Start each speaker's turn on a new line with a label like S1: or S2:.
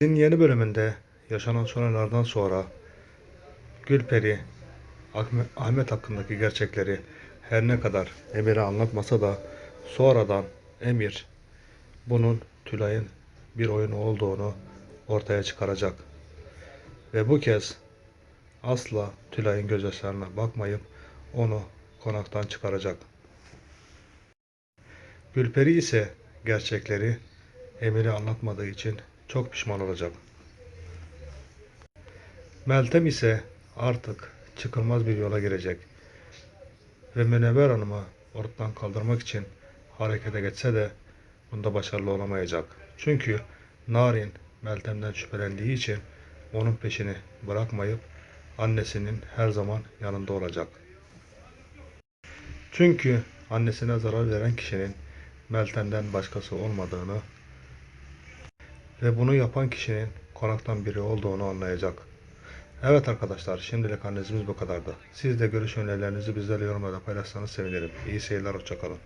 S1: Dizinin yeni bölümünde yaşanan sonralardan sonra Gülperi Ahmet hakkındaki gerçekleri her ne kadar Emir'e anlatmasa da sonradan Emir bunun Tülay'ın bir oyunu olduğunu ortaya çıkaracak. Ve bu kez asla Tülay'ın gözyaşlarına bakmayıp onu konaktan çıkaracak. Gülperi ise gerçekleri Emir'e anlatmadığı için çok pişman olacak. Meltem ise artık çıkılmaz bir yola girecek. Ve Münevver Hanım'ı ortadan kaldırmak için harekete geçse de bunda başarılı olamayacak. Çünkü Narin Meltem'den şüphelendiği için onun peşini bırakmayıp annesinin her zaman yanında olacak. Çünkü annesine zarar veren kişinin Meltem'den başkası olmadığını ve bunu yapan kişinin konaktan biri olduğunu anlayacak. Evet arkadaşlar şimdilik analizimiz bu kadardı. Siz de görüş önerilerinizi bizlerle yorumlarda paylaşsanız sevinirim. İyi seyirler hoşçakalın.